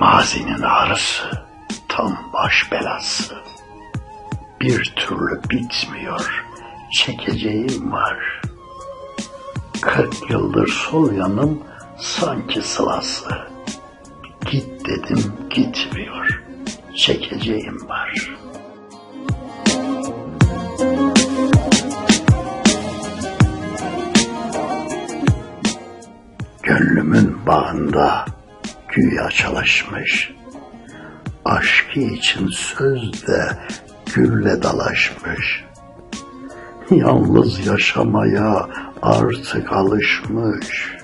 Mazinin ağrısı tam baş belası. Bir türlü bitmiyor, çekeceğim var. Kırk yıldır sol yanım sanki sılası. Git dedim gitmiyor, çekeceğim var. Gönlümün bağında güya çalışmış. Aşkı için sözde gülle dalaşmış. Yalnız yaşamaya artık alışmış.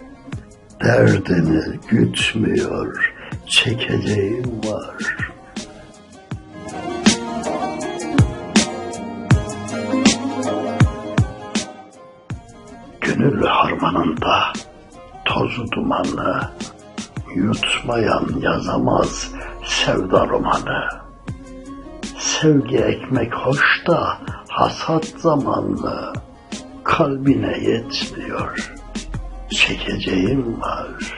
Derdini gütmüyor, çekeceğim var. Gönül harmanında tozu dumanı, yutmayan yazamaz sevda romanı. Sevgi ekmek hoş da hasat zamanlı, kalbine yetmiyor, çekeceğim var.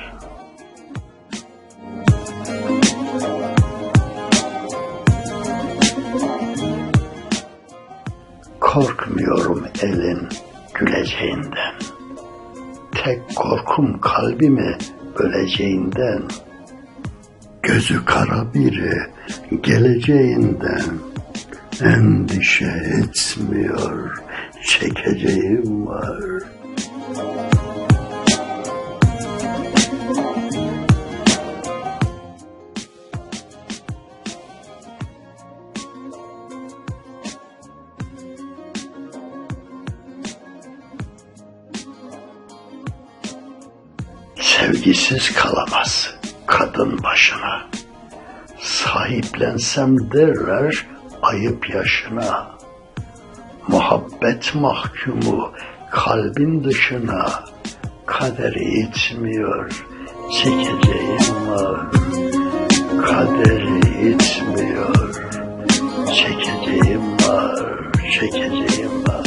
Korkmuyorum elin güleceğinden. Tek korkum kalbimi böleceğinden. Gözü kara biri geleceğinden. Endişe etmiyor, çekeceğim var. Sevgisiz kalamaz kadın başına. Sahiplensem derler ayıp yaşına. Muhabbet mahkumu kalbin dışına. Kaderi itmiyor, çekeceğim var. Kaderi itmiyor, çekeceğim var, çekeceğim var.